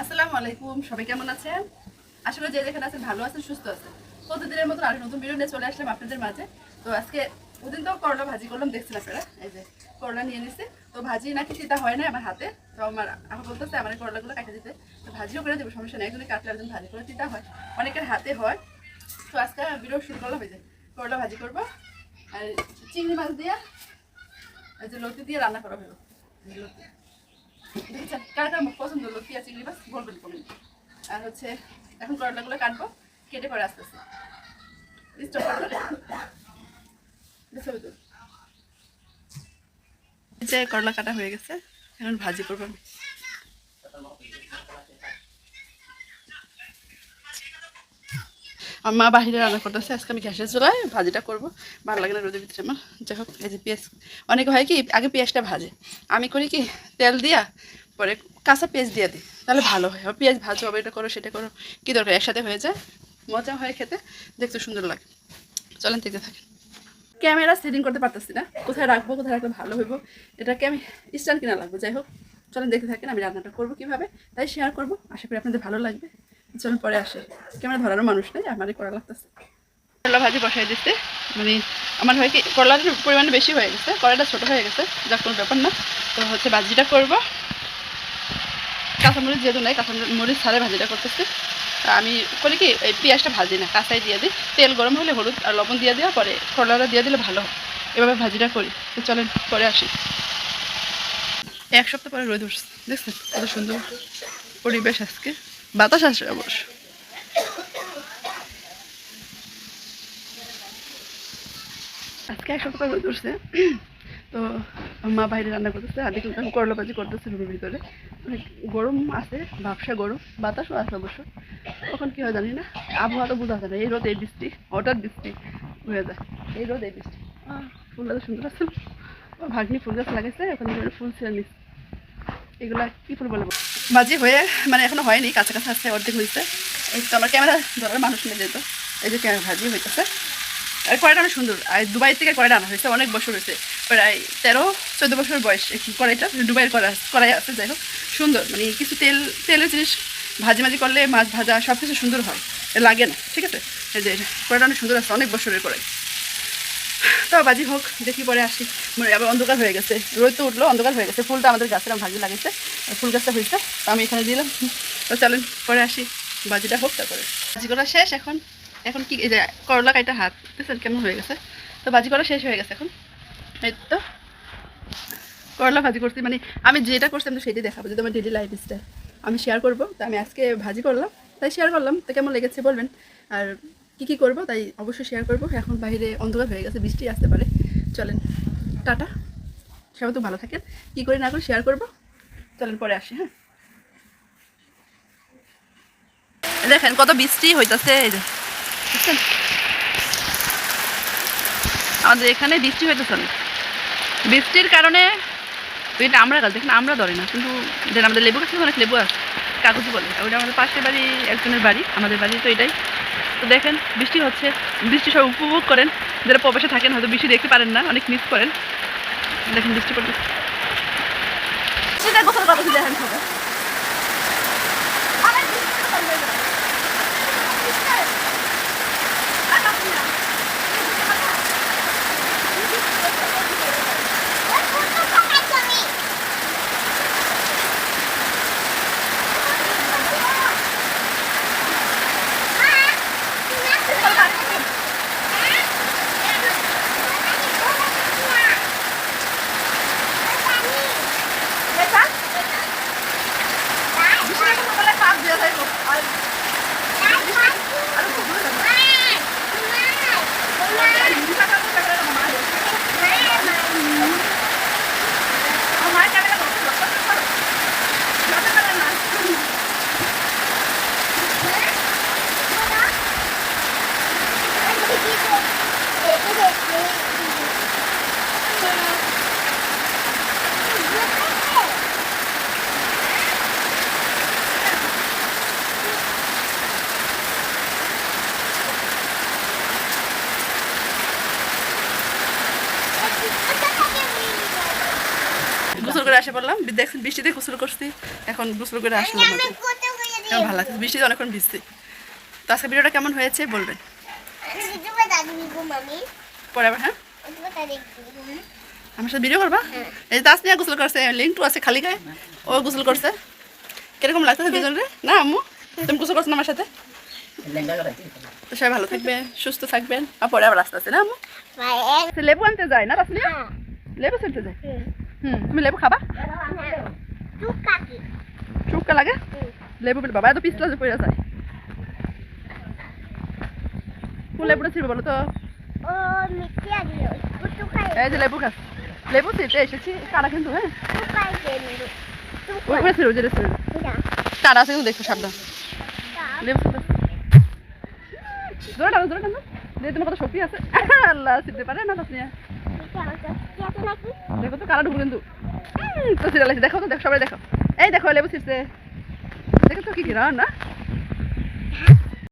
আসসালামু আলাইকুম, সবাই কেমন আছেন? করি যে যেখানে আছেন ভালো আছেন, সুস্থ আছেন। প্রতিদিনের মতন আরও নতুন ভিডিও নিয়ে চলে আসলাম আপনাদের মাঝে। তো আজকে ওদিন তো করলা ভাজি করলাম, দেখছেন আপনারা? এই যে করলা নিয়ে নিছে। তো ভাজি নাকি তিতা হয় না আমার হাতে। তো আমার আমার বলতেছে আমার করলাগুলো কাটে দিতে। তো ভাজিও করে দেবো, সমস্যা নেই একজনে কাটলে একজন ভাজি করে তিতা হয়। অনেকের হাতে হয়। তো আজকে ভিডিও শুরু করলাম, এই যে করলা ভাজি করব। আর চিংড়ি মাছ দিয়ে, এই যে লতি দিয়ে রান্না করা হলো লতি। দেখেছেন কার কার আর হচ্ছে, এখন করলাগুলো কাটবো, কেটে পরে আস্তে আস্তে। করলা কাটা হয়ে গেছে, এখন ভাজি করব আমি। আমার মা বাহিরে রান্না করতেছে, আজকে আমি গ্যাসের চুলায় ভাজিটা করব। ভালো লাগে না রোদের ভিতরে আমার। যাই হোক, এই যে পেঁয়াজ, অনেকে হয় কি, আগে পেঁয়াজটা ভাজে। আমি করি কি, তেল দিয়া, পরে কাঁচা পেঁয়াজ দিয়ে দিই, তাহলে ভালো হয়। পেঁয়াজ ভাজো হবে এটা করো, সেটা করো, কী দরকার, একসাথে হয়ে যায়। মজা হয় খেতে, দেখতে সুন্দর লাগে। চলেন, দেখতে থাকেন। ক্যামেরা সেটিং করতে পারতেছি না। কোথায় রাখব, কোথায় রাখলে ভালো হইব, এটাকে আমি স্ট্যান্ড কিনা লাগবে। যাই হোক, চলেন, দেখতে থাকেন, আমি রান্নাটা করব কীভাবে, তাই শেয়ার করব। আশা করি আপনাদের ভালো লাগবে। চলুন, পরে আসে। ক্যামেরা ধরারও মানুষ নেই, আমারই করা লাগতেছে। করলা ভাজি বসাই দিচ্ছে মানে আমার হয় কি, করলার পরিমাণ বেশি হয়ে গেছে, কড়াইটা ছোটো হয়ে গেছে যা কোনো ব্যাপার না। তো হচ্ছে ভাজিটা করব। কাঁচামরিচ যেহেতু নাই, কাঁচামরিচ ছাড়াই ভাজিটা করতেছি। আমি করি কি, এই পেঁয়াজটা ভাজি না, কাঁচাই দিয়ে দিই। তেল গরম হলে হলুদ আর লবণ দিয়ে দেওয়া, পরে করলাটা দিয়ে দিলে ভালো। এভাবে ভাজিটা করি। তো চলেন, পরে আসি। এক সপ্তাহ পরে রোদ উঠছে, দেখছেন? কত সুন্দর পরিবেশ আজকে। বাতাস আসে অবশ্য। আজকে এক সপ্তাহ তো মা বাইরে রান্না করতেছে আর দেখলাম করলা করতেছে রুমের ভিতরে। অনেক গরম আছে ভাবসা গরম, বাতাসও আছে অবশ্য। তখন কী হয় জানি না, আবহাওয়া তো বোঝা যায় না, এই রোদ, এই বৃষ্টি, হঠাৎ বৃষ্টি হয়ে যায়। এই রোদ, এই বৃষ্টি। ফুলটা তো সুন্দর আছে। ভাগ্নি ফুল গাছ লাগাইছে, ওখানে ফুল নিচ্ছে। এগুলা কি ফুল বলে? ভাজি হয়ে মানে এখনও হয়নি কাছে কাছে আসছে অর্ধেক হয়েছে এই তো আমার ক্যামেরা ধরার মানুষ নেই যেত এই যে ক্যামেরা ভাজি হইতেছে। আর কড়াইটা অনেক সুন্দর? আর দুবাই থেকে কড়াইটা আনা হয়েছে? অনেক বছর হয়েছে। প্রায় তেরো, চোদ্দ বছর বয়স এই কড়াইটা, দুবাইয়ের কড়াই কড়াই আছে, যাই হোক। সুন্দর মানে কিছু তেল, তেলের জিনিস ভাজি মাজি করলে মাছ ভাজা সব কিছু সুন্দর হয়। লাগে না, ঠিক আছে? এই যে কড়াইটা অনেক সুন্দর আছে, অনেক বছরের কড়াই। তো বাজি হোক, দেখি পরে আসি। মানে আবার অন্ধকার হয়ে গেছে। রোদ তো উঠল, অন্ধকার হয়ে গেছে। ফুলটা আমাদের গাছের ভাজি লাগিয়েছে আর ফুল গাছটা হয়েছে, তো আমি এখানে দিলাম। তো চলেন, পরে আসি। বাজিটা হোক, তারপরে। বাজি করা শেষ এখন। এখন কি যে করলা কাইটা হাত বুঝছেন কেমন হয়ে গেছে? তো বাজি করা শেষ হয়ে গেছে এখন। এই তো। করলা ভাজি করছি মানে আমি যেটা করছি আমি সেটাই দেখাবো যদি আমার ডেলি লাইফ স্টাইল আমি শেয়ার করব, তো আমি আজকে ভাজি করলাম, তাই শেয়ার করলাম। তো কেমন লেগেছে বলবেন। আর কি কি করব, তাই অবশ্যই শেয়ার করব। এখন বাইরে অন্ধকার হয়ে গেছে, বৃষ্টি আসতে পারে। চলেন, টাটা। সবাই তো ভালো থাকেন। কী করে না করে শেয়ার করব। চলেন পরে আসি হ্যাঁ। দেখেন কত বৃষ্টি হইতেছে আমাদের এখানে বৃষ্টি হইতেছে অনেক। বৃষ্টির কারণে এটা আমরা গাছ, দেখেন আমরা ধরে না, কিন্তু যেন আমাদের লেবু গাছে অনেক লেবু আছে কাগজ বলে। ওইটা আমাদের পাশের বাড়ি, একজনের বাড়ি, আমাদের বাড়ি তো এটাই। তো দেখেন, বৃষ্টি হচ্ছে, বৃষ্টি সব উপভোগ করেন। যারা প্রবেশে থাকেন, হয়তো বৃষ্টি দেখতে পারেন না, অনেক মিস করেন। দেখেন বৃষ্টি পড়তে সেটা গোসল করতেছি দেখেন সবাই গোসল করে আসে বললাম দেখছেন বৃষ্টিতে গোসল করছি এখন গোসল করে আসলাম ভালো লাগছে? বৃষ্টিতে অনেকক্ষণ ভিজছি। তো আজকে ভিডিওটা কেমন হয়েছে বলবেন। পরে আবার হ্যাঁ? আমার সাথে ভিডিও করবা? এই যে তাসনিয়া গোসল করছে লিঙ্ক টু আছে খালি গায়ে ও গোসল করছে। কীরকম লাগতেছে দুজন রে না আম্মু? তুমি গোসল করছ আমার সাথে? তো সবাই ভালো থাকবেন সুস্থ থাকবেন। আর পরে আবার আসতে আছে না আম্মু? সে লেবু আনতে যায় না তাসনিয়া? লেবু আনতে যায়? হুম তুমি লেবু খাবা? চুপকা লাগে? লেবু বলে বাবা এত পিছলা যে পড়ে যায় কোন লেবুটা ছিল বলো তো? এই যে লেবু খাস। লেবু ছিটে এসেছি কারা কিন্তু হ্যাঁ? ছিল ছিল কারা আছে কিন্তু দেখো সাবধান। লেবু জোরে টানো জোরে টানো দিয়ে তোমার কত শক্তি আছে। আল্লাহ ছিটতে পারে না তাসনিয়া? দেখো তো কিন্তু। তো দেখো তো, দেখো, সবাই দেখো। এই দেখো, লেবু ছিটছে দেখো তো কি? ঘিরা না